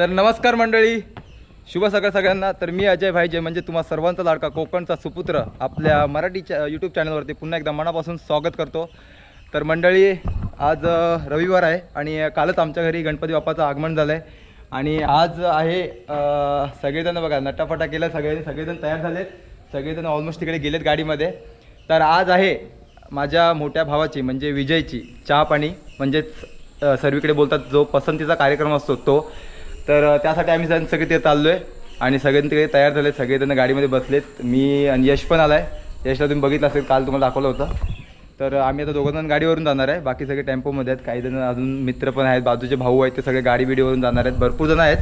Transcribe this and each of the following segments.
तर नमस्कार मंडळी. शुभ सकाळ सगळ्यांना. तर मी अजय भाईजे म्हणजे तुम्हा सर्वांचा लाडका कोकणचा सुपुत्र आपल्या मराठीच्या यूट्यूब चॅनलवरती पुन्हा एकदा मनापासून स्वागत करतो. तर मंडळी आज रविवार आहे आणि कालच आमच्या घरी गणपती बाप्पाचं आगमन झालं आहे आणि आज आहे सगळेजण बघा नटाफटा केला सगळे सगळेजण तयार झालेत. सगळेजण ऑलमोस्ट तिकडे गेलेत गाडीमध्ये. तर आज आहे माझ्या मोठ्या भावाची म्हणजे विजयची चहा पाणी म्हणजेच सर्वीकडे बोलतात जो पसंतीचा कार्यक्रम असतो तो. तर त्यासाठी आम्ही जण सगळे ते चाललो आहे आणि सगळे तिकडे तयार झाले सगळेजण गाडीमध्ये बसलेत. मी आणि यश पण आला आहे यशला तुम्ही बघितलं असेल काल तुम्हाला दाखवलं होतं. तर आम्ही आता दोघंजण गाडीवरून जाणार आहे. बाकी सगळे टेम्पोमध्ये आहेत. काही जण अजून मित्र पण आहेत. बाजूचे भाऊ आहेत ते सगळे गाडी बिडीवरून जाणार आहेत. भरपूर जण आहेत.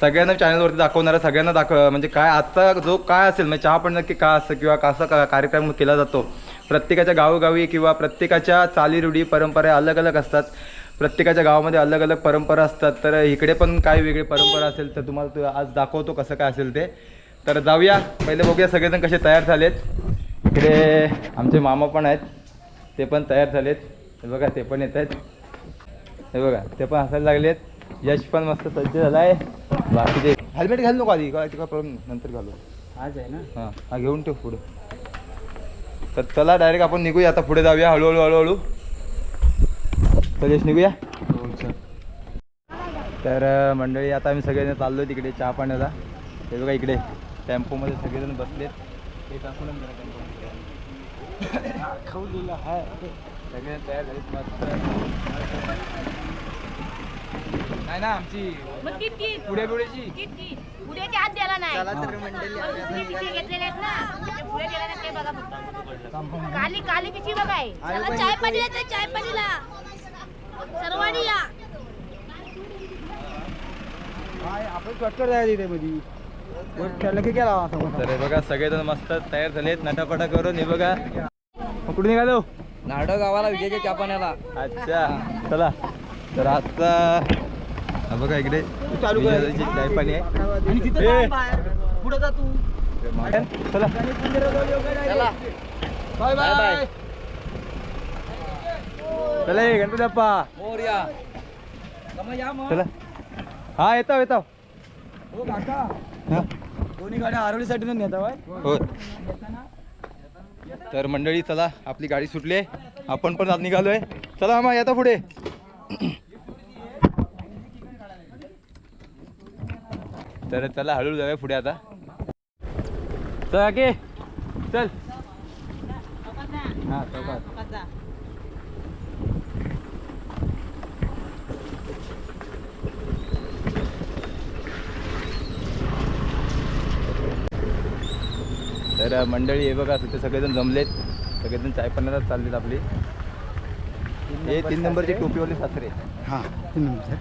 सगळ्यांना चॅनलवरती दाखवणार आहे सगळ्यांना दाखव म्हणजे काय आजचा जो काय असेल म्हणजे चहा पण नक्की का असं किंवा कसा का कार्यक्रम केला जातो. प्रत्येकाच्या गावोगावी किंवा प्रत्येकाच्या चालीरूढी परंपरा अलग अलग असतात. प्रत्येकाच्या गावामध्ये अलग अलग परंपरा असतात. तर इकडे पण काय वेगळी परंपरा असेल तर तुम्हाला तो आज दाखवतो कसं काय असेल ते. तर जाऊया. पहिले बघूया सगळेजण कसे तयार झालेत. इकडे आमचे मामा पण आहेत. ते पण तयार झालेत. हे बघा ते पण येत आहेत. हे बघा ते पण हसायला लागलेत. यश पण मस्त सज्ज झाला आहे बाकीचे हेल्मेट घाल नको आधी. काय प्रॉब्लेम नंतर घालू. आज आहे ना? हां हा घेऊन ठेव पुढे. तर चला डायरेक्ट आपण निघूया. आता पुढे जाऊया. हळूहळू हळूहळू. तर यश निघूया तर अं, मंडळी आता आम्ही सगळेजण चाललो तिकडे चहा पाण्याला. हे बघा इकडे टेम्पोमध्ये सगळेजण बसलेत. हे टाकून. खाऊलेला आहे सगळेजण तयार झालेत मस्त. नाही ना आमची पुढे पुढेची. किती? पुढेचे हात द्यायला नाही. पण घेतलेले आहेत ना. ते पुढे गेला नाही ते बघा फक्त. काली काली पिशवी बघाय चला चाय तर चाय पाणीला सर्वांनी या. आपण शॉर्टकट जायला तिथे मध्ये त्याला की केला तर हे बघा सगळेजण मस्त तयार झालेत नटापटा करून. हे बघा. मग कुठे निघालो. नाडो गावाला विजयच्या चापाण्याला अच्छा. चला. तर आता हा बघा इकडे. चालू. विजयाची चाय पाणी आहे. आणि तिथे ए. जाऊन बाहेर. पुढे जा तू. चला. चला. Bye bye. चला ये गणपती बाप्पा. मोर्या. कमा या मग. चला. हा येतो येतो. हो काका. हा. दोन्ही गाड्या आरवलीसाठी नेता बाय हो. तर मंडळी चला आपली गाडी सुटली आहे. आपण पण आज निघालोय. चला मग येता पुढे. तर चला हळूहळू जाऊया पुढे आता. चल के चल. हा तर मंडळी हे बघा तिथे सगळेजण जमलेत. सगळेजण चाय पाण्याला चाललेत आपली. हे तीन नंबरचे टोपीवाले सासरे. हां तीन नंबर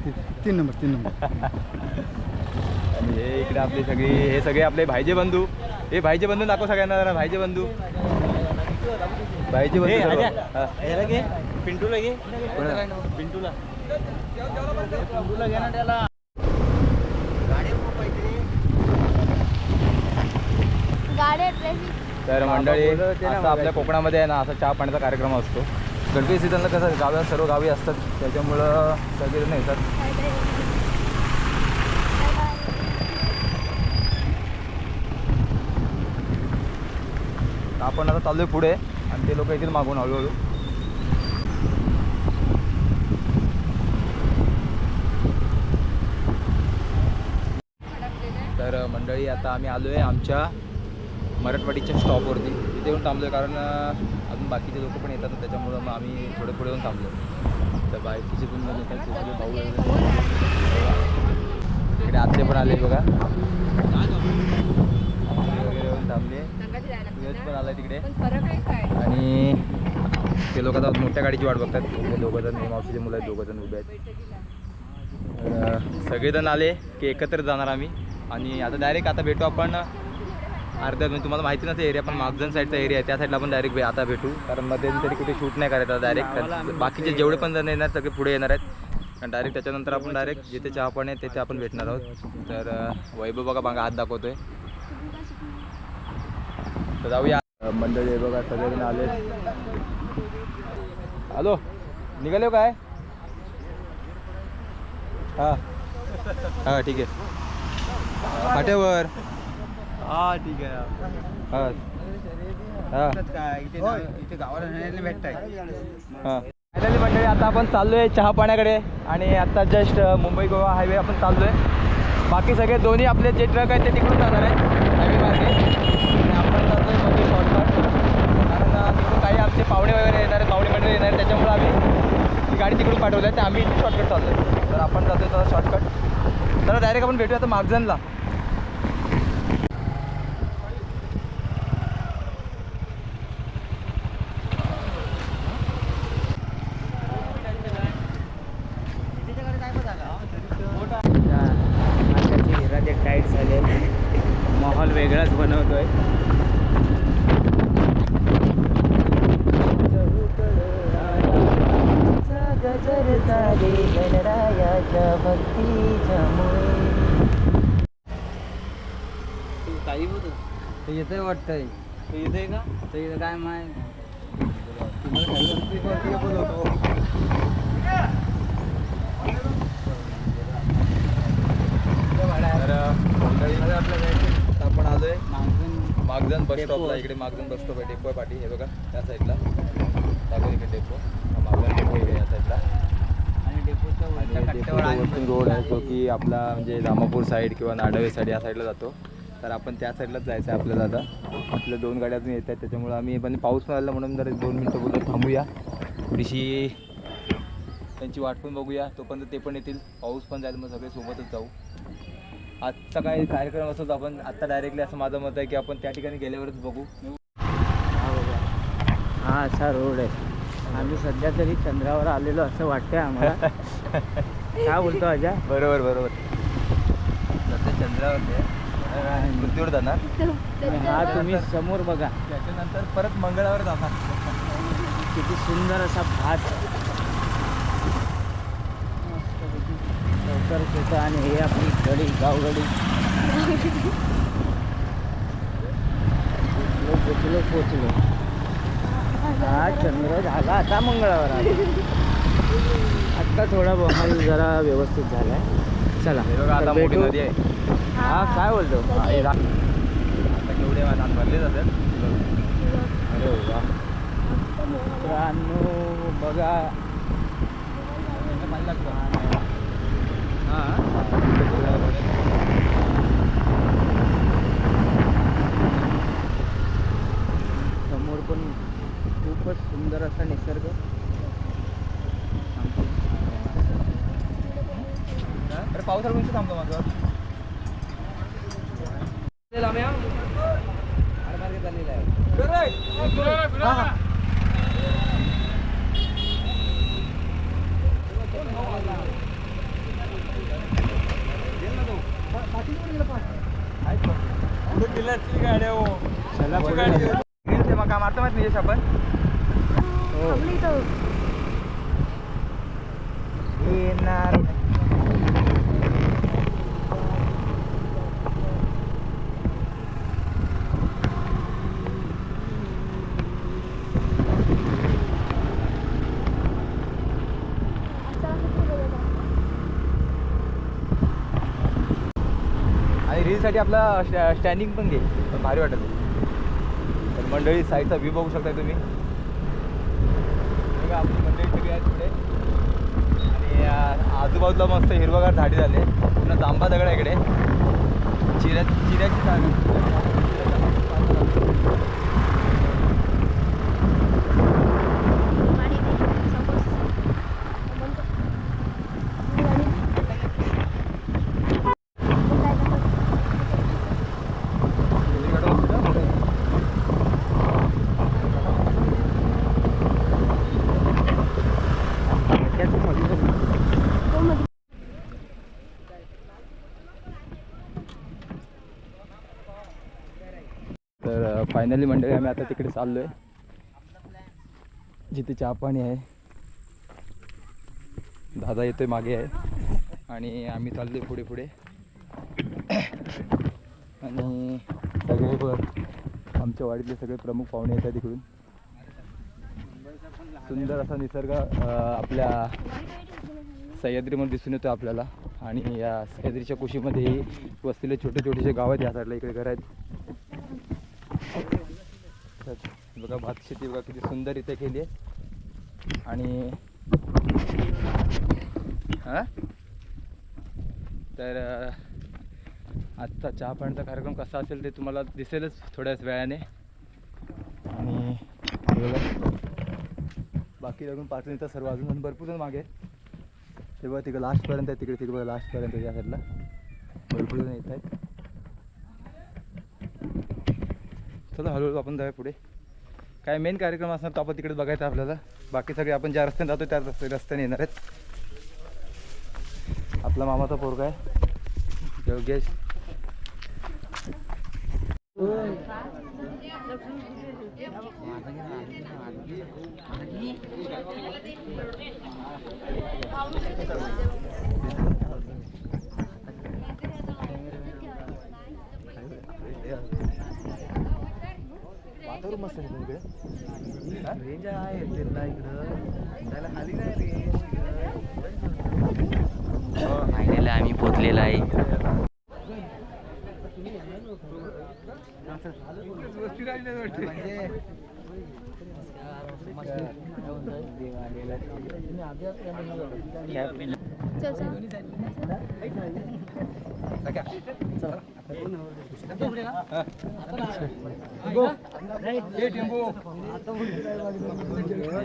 तीन नंबर तीन नंबर. आणि हे इकडे आपले सगळे हे सगळे आपले भाईजे बंधू. हे भाईजे बंधू दाखव सगळ्यांना जरा भाईजे बंधू. भाईजे बंधू. हा. पिंटूला घे. पिंटूला. पिंटूला घे ना त्याला. गाड्या ट्रॅफिक तर मंडळी असं आपल्या कोकणामध्ये आहे ना असा चहा पाण्याचा कार्यक्रम असतो. गणपती सीझनला कसं गाव्या सर्व गावी असतात. त्याच्यामुळं सगळेजण येतात. आपण आता चाललोय पुढे आणि ते लोक येतील मागून हळूहळू. तर मंडळी आता आम्ही आलो आहे आमच्या मराठवाडीच्या स्टॉपवरती. तिथे येऊन थांबलो कारण अजून बाकीचे लोक पण येतात त्याच्यामुळं मग आम्ही थोडे पुढे येऊन थांबलो तर ते सगळे भाऊ. इकडे आत्ते पण आले बघा. वगैरे येऊन थांबले. सूरज पण आला तिकडे. आणि ते लोक आता मोठ्या गाडीची वाट बघतात. ते दोघं जण हे मावशीचे मुलं आहेत दोघं जण उभे आहेत. सगळेजण आले की एकत्र जाणार आम्ही. आणि आता डायरेक्ट आता भेटू आपण अर्ध्या म्हणजे तुम्हाला माहिती नसेल एरिया पण मागजन साईडचा एरिया आहे. त्या साईडला आपण डायरेक्ट आता भेटू. कारण मध्ये तरी कुठे शूट नाही करायचं डायरेक्ट बाकीचे जेवढे पण जण येणार सगळे पुढे येणार आहेत. आणि डायरेक्ट त्याच्यानंतर आपण डायरेक्ट जिथे चहा पण आहे तिथे आपण भेटणार आहोत. तर वैभव बघा मागं हात दाखवतोय. तर जाऊया. मंडळी बघा सगळेजण आले. हॅलो निघाले काय? हां. हा ठीक आहे. फाट्यावर हा ठीक आहे हा. हा. काय इथे होय. इथे गावाला नेण्याला भेटताय. हां. फायनली मंडळी आता आपण चाललोय चहा पाण्याकडे आणि आता जस्ट मुंबई गोवा हायवे आपण चाललोय. बाकी सगळे दोन्ही आपले जे ट्रक आहेत ते तिकडून जाणार आहेत हायवे मार्गे आणि आपण जातोयमध्ये शॉर्टकट कारण तिकडून काही आमचे पाहुणे वगैरे येणार आहेत पाहुणे मंडळी येणार आहेत त्याच्यामुळे आम्ही ही गाडी तिकडून पाठवली आहे तर आम्ही शॉर्टकट चाललोय. तर आपण जातोय तर शॉर्टकट तर डायरेक्ट आपण भेटूया आता मागजनला आताची हिरा ते टाईट झाले माहोल वेगळाच बनवतोय काही बोलतो ते येतंय वाटतंय ते येतंय का ते इथं काय आता आपण आलोय. मागजन बस. स्टॉपला इकडे मागजन बस स्टॉप आहे. डेपो आहे पाठी. हे बघा त्या साईडला दाखव इकडे डेपो. मागजन डेपो आहे या साईडला आणि डेपोच्या रोड आहे. जो की आपला म्हणजे रामापूर साईड किंवा नाडवे साईड या साईडला जातो. तर आपण त्या साईडलाच जायचं आहे आपल्याला आता. आपल्या दोन गाड्या अजून येत आहेत त्याच्यामुळे आम्ही पण पाऊस पण आला म्हणून जरा दोन मिनटं बोलत थांबूया. थोडीशी त्यांची वाट पण बघूया तोपर्यंत ते पण येतील. पाऊस पण जाईल मग सगळे सोबतच जाऊ. आजचा काय कार्यक्रम असतो आपण आत्ता डायरेक्टली असं माझं मत आहे की आपण त्या ठिकाणी गेल्यावरच बघू. हा बघा. हा असा रोड आहे. आम्ही सध्या तरी चंद्रावर आलेलो असं वाटतंय आम्हाला. काय बोलतो अजा बरोबर बरोबर. सध्या चंद्रावरती आहे. पृथ्वीवर जाणार. हा तुम्ही समोर बघा. त्याच्यानंतर परत मंगळावर जाणार. किती सुंदर असा भात. लवकर येतं आणि हे आपली गडी गावगडी. पोचलो पोचलो. हा चंद्र झाला आता मंगळावर आला. आत्ता थोडा बहाल जरा व्यवस्थित झालाय. चला हे बघा आता भेटू. हा काय बोलतो? रा- आता केवढे धान भरले जातात अरे वा. मित्रांनो बघा. समोर पण खूपच सुंदर असा निसर्ग. पावसाळा कोणतं थांबतो माझं चला मारतो माहिती निलेश आपण येणार मंडळीसाठी आपला स्टॅ स्टँडिंग पण घे भारी वाटेल तर मंडळी साईडचा व्ह्यू बघू शकता तुम्ही. बघा आपली मंडळी सगळी आहेत पुढे. आणि आजूबाजूला मस्त हिरवगार झाडी झाले. पुन्हा जांबा दगड आहे इकडे. चिऱ्या चिऱ्याची झाड इकडे मस्त पुढे. त्याचं मध्ये तर फायनली मंडळी आम्ही आता तिकडे चाललो आहे जिथे चहा पाणी आहे. दादा येतोय मागे आहे. आणि आम्ही चाललोय पुढे पुढे. आणि सगळे आमच्या वाडीतले सगळे प्रमुख पाहुणे येतात तिकडून सुंदर असा निसर्ग आपल्या सह्याद्रीमध्ये दिसून येतो आपल्याला. आणि या सह्याद्रीच्या कुशीमध्येही वसलेले छोटे छोटेसे गाव आहेत या साईडला इकडे घर आहेत. बघा भात शेती बघा किती सुंदर इथे केली आहे. आणि हां? तर आजचा चहा पाण्याचा कार्यक्रम कसा असेल ते तुम्हाला दिसेलच थोड्याच वेळाने. आणि बाकी लागून पाच तर सर्व अजून अजून भरपूर जण मागे तेव्हा ते बघा तिकडे लास्टपर्यंत आहे तिकडे तिकडे बघा लास्टपर्यंत या साईडला भरपूर जण येत आहेत. चला हळूहळू आपण जाऊया पुढे. काय मेन कार्यक्रम असणार तो आपण तिकडे बघायचा आपल्याला. बाकी सगळे आपण ज्या रस्त्याने जातो त्या रस्ते रस्त्याने येणार आहेत. आपला मामाचा पोरगा आहे. योगेश. वातावरण मस्त आहे पण इकडे रेंज आहे फिरला इकडं. त्याला खाली नाही फायनल आम्ही पोचलेला आहे. हे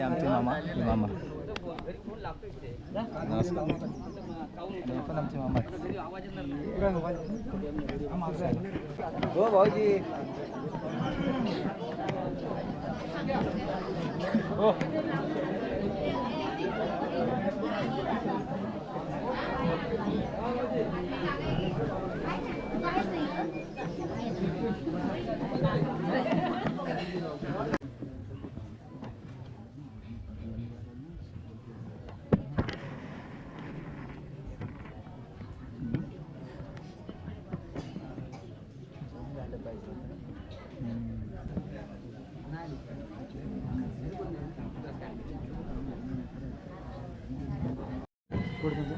आमचे मामा हे मामा नमस्कार आणि हे पण आमचे मामा हो भाऊजी हो Gracias.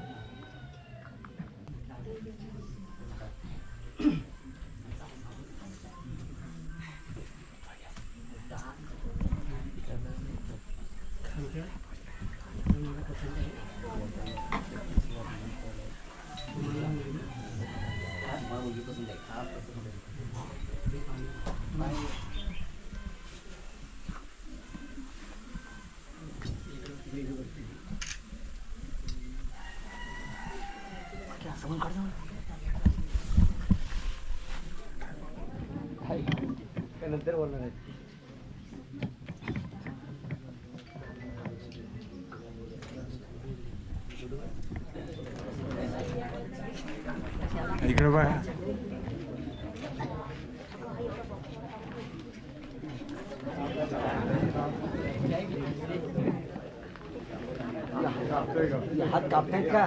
नंतर बोलणार आहे इकडे बघा हात कापतायत का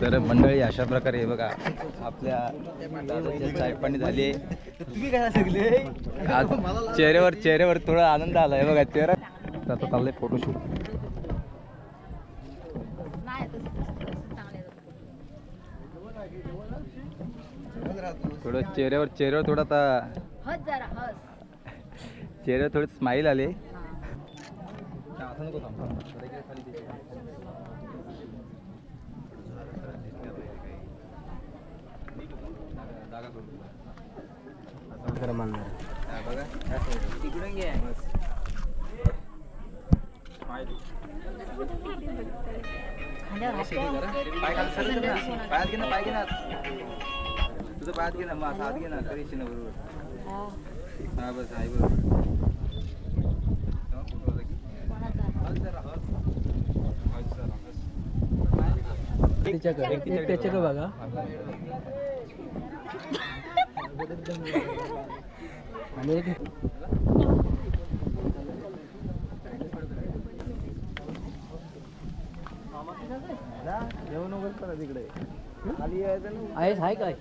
तर मंडळी अशा प्रकारे हे बघा आपल्या चायपाणी झाली. आज चेहऱ्यावर चेहऱ्यावर थोडा आनंद आला आहे बघा चेहरा. आता चाललंय फोटोशूट. थोडं चेहऱ्यावर चेहऱ्यावर थोडा आता हस जरा हस. चेहऱ्यावर थोडे स्माईल आले घे पायात घे ना पाय घे ना तुझं पायात घे ना मग असं हात घे ना तरी ना बरोबर हा. हा बस आहे बरोबर तिच्याकडे एक त्याच्याकडे बघा. आणि एक जेवण वगैरे करा तिकडे खाली आहेस हाय काय?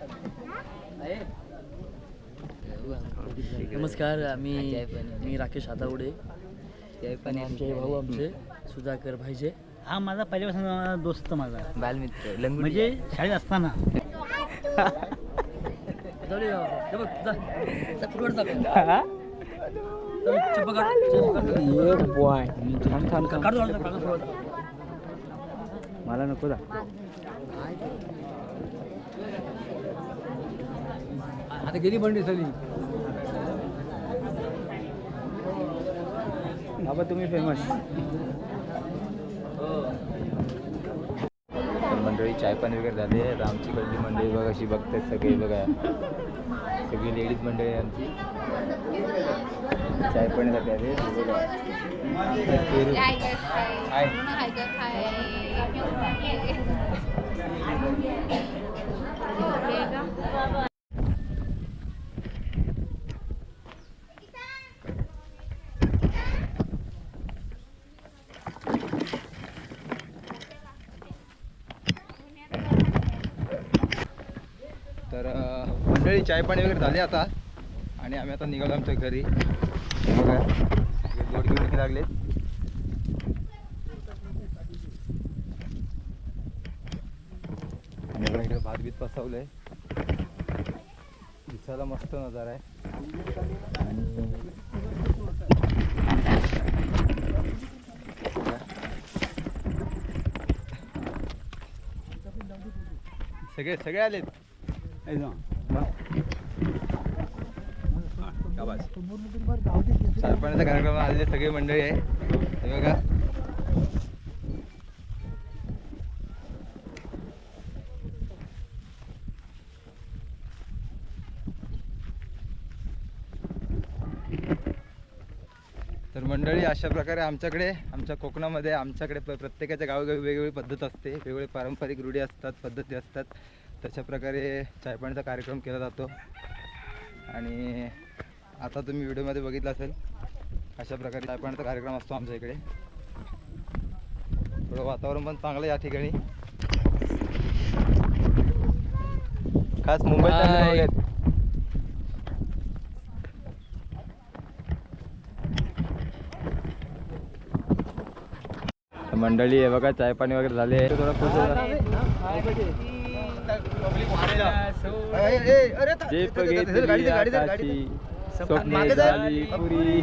नमस्कार आम्ही मी राकेश हातावडे आणि आमचे भाऊ आमचे सुधाकर भाईजे. हा माझा पहिल्यापासून दोस्त माझा. बालमित्र म्हणजे शाळेत असताना. मला नको दा आता गेली बंडी सगळी. बाबा तुम्ही फेमस मंडळी चाय पण वगैरे झाले आता आमची कडली मंडळी बघा अशी बघतात सगळी बघा सगळी लेडीज मंडळी आहे आमची चाय जाते आले बघा. आहे. तर अं, चाय पाणी वगैरे झाले आता. आणि आम्ही आता निघालो आमच्या घरी. हे बघा घेऊन लागले इकडे भात बीत पसवलंय दिसायला मस्त नजारा आहे. सगळे सगळे आलेत? चार कार्यक्रम आलेले सगळे मंडळी आहे. हे बघा. तर मंडळी अशा प्रकारे आमच्याकडे आमच्या कोकणामध्ये आमच्याकडे प्रत्येकाच्या गावोगावी वेगवेगळी पद्धत असते. वेगवेगळे पारंपरिक रूढी असतात पद्धती असतात. तशा प्रकारे चायपाण्याचा कार्यक्रम केला जातो. आणि आता तुम्ही व्हिडिओमध्ये बघितलं असेल अशा प्रकारे चायपाणीचा कार्यक्रम असतो आमच्या इकडे. थोडं वातावरण पण चांगलं या ठिकाणी. खास मुंबईत मंडळी आहे बघा चाय पाणी वगैरे झाले. आकाशी, स्वप्ने झाली पुरी.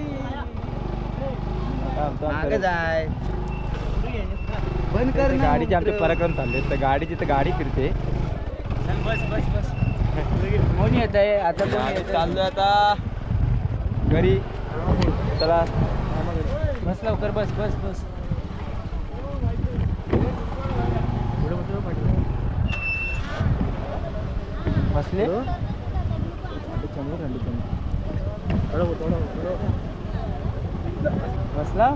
बंद ते गाडीचे आमचे पराक्रम चालले. तर गाडीची तर गाडी फिरते. कोण येत आहे? आता चाललोय आता. घरी. चला. बस लवकर बस बस बस. बसले बसला?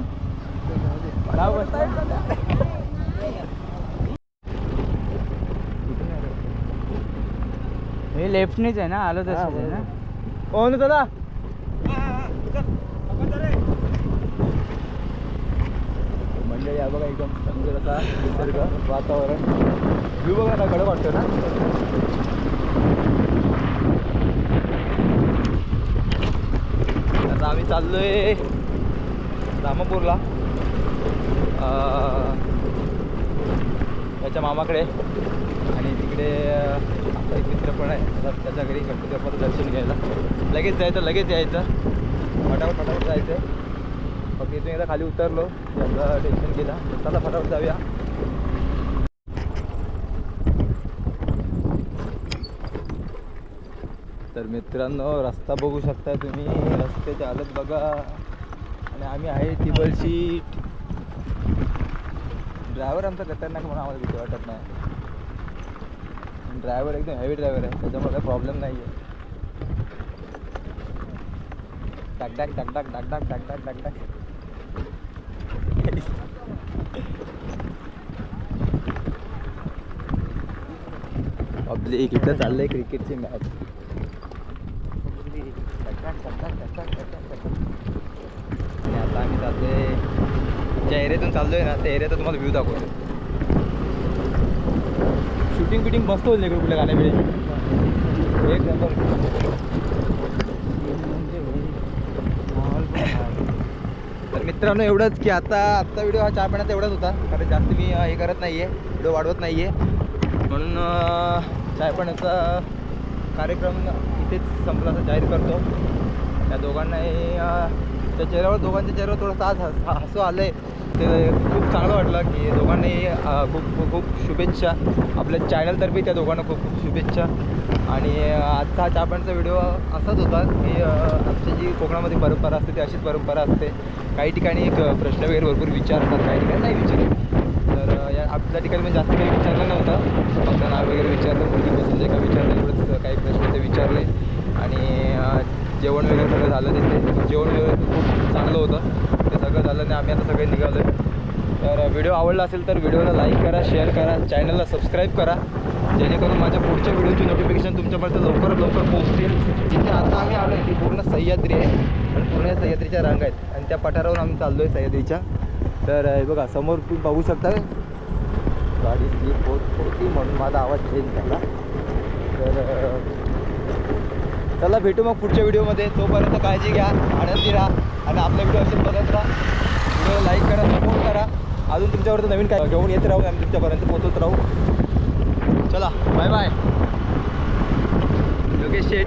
हे लेफ्टनीच आहे ना आलो तसं आहे ना? ना चला मंडळी या बघा एकदम सुंदर असा निसर्ग वातावरण. व्ह्यू बघा ना कडक वाटतो ना आता आम्ही चाललोय रामापूरला. त्याच्या मामाकडे. आणि तिकडे आमचा एक मित्र पण आहे. त्याच्या घरी गणपती बाप्पाचं दर्शन घ्यायला. लगेच जायचं लगेच यायचं. फटाफट फटाफट जायचं. मग इथून एकदा खाली उतरलो. त्याचा टेन्शन केला चला फटाफट जाऊया. तर मित्रांनो रस्ता बघू शकता तुम्ही. रस्त्याची हालत बघा. आणि आम्ही आहे टिबल ड्रायव्हर आमचा खतरनाक म्हणून आम्हाला भीती वाटत नाही. ड्रायव्हर एकदम हेवी ड्रायव्हर आहे. त्याच्यामुळे काही प्रॉब्लेम नाही आहे टाक टाक टाक टाक टाक टाक टाक टाक टाक. टाक वाजली इथं चाललंय क्रिकेटची मॅच आणि आता आम्ही चाललोय ज्या एरियातून चाललोय ना त्या एरियाचा तुम्हाला व्ह्यू दाखवतो. शूटिंग बिटिंग मस्त होईल इकडे कुठल्या गाण्याकडे एक नंबर. तर मित्रांनो एवढंच की आता आजचा व्हिडिओ हा चार महिन्यात एवढाच होता. कारण जास्त मी हे करत नाही आहे व्हिडिओ वाढवत नाही आहे म्हणून अं, चाय पाण्याचा कार्यक्रम इथेच संपला. असं जाहीर करतो. त्या दोघांनाही त्या चेहऱ्यावर दोघांच्या चेहऱ्यावर थोडंसं आज हस हसू आलं आहे ते खूप चांगलं वाटलं की दोघांनाही खूप खूप शुभेच्छा. आपल्या चॅनलतर्फे त्या दोघांना खूप खूप शुभेच्छा. आणि आजचा हा व्हिडिओ असाच होता की आमची जी कोकणामध्ये परंपरा असते ती अशीच परंपरा असते. काही ठिकाणी एक प्रश्न वगैरे भरपूर विचारतात काही ठिकाणी नाही विचारत. तर या आपल्या ठिकाणी म्हणजे जास्त काही विचारलं नव्हतं. फक्त नाव वगैरे विचारलं मुलगी पसंत जे का विचारलं एवढंच काही प्रश्न ते विचारले. आणि जेवण वगैरे सगळं झालं तिथे. जेवण वगैरे खूप चांगलं होतं. ते सगळं झालं आणि आम्ही आता सगळे निघालो तर व्हिडिओ आवडला असेल तर व्हिडिओला लाईक करा शेअर करा चॅनलला सबस्क्राईब करा. जेणेकरून माझ्या पुढच्या व्हिडिओची नोटिफिकेशन तुमच्यापर्यंत लवकरात लवकर पोहोचतील. जिथे आता आम्ही आलो आहे ती पूर्ण सह्याद्री आहे. आणि पूर्ण या सह्याद्रीच्या रांग आहेत. आणि त्या पठारावरून आम्ही चाललो आहे सह्याद्रीच्या. तर हे बघा समोर तुम्ही बघू शकता गाडी स्लीप होत होती म्हणून माझा आवाज चेंज झाला. तर चला भेटू मग पुढच्या व्हिडिओमध्ये. तोपर्यंत काळजी घ्या आनंदी राहा आणि आपला व्हिडिओ असेल बघत राहा. व्हिडिओ लाईक करा सपोर्ट करा. अजून तुमच्यापर्यंत नवीन काय घेऊन येत राहू आम्ही तुमच्यापर्यंत पोहोचत राहू. चला बाय बाय योगेश शेठ.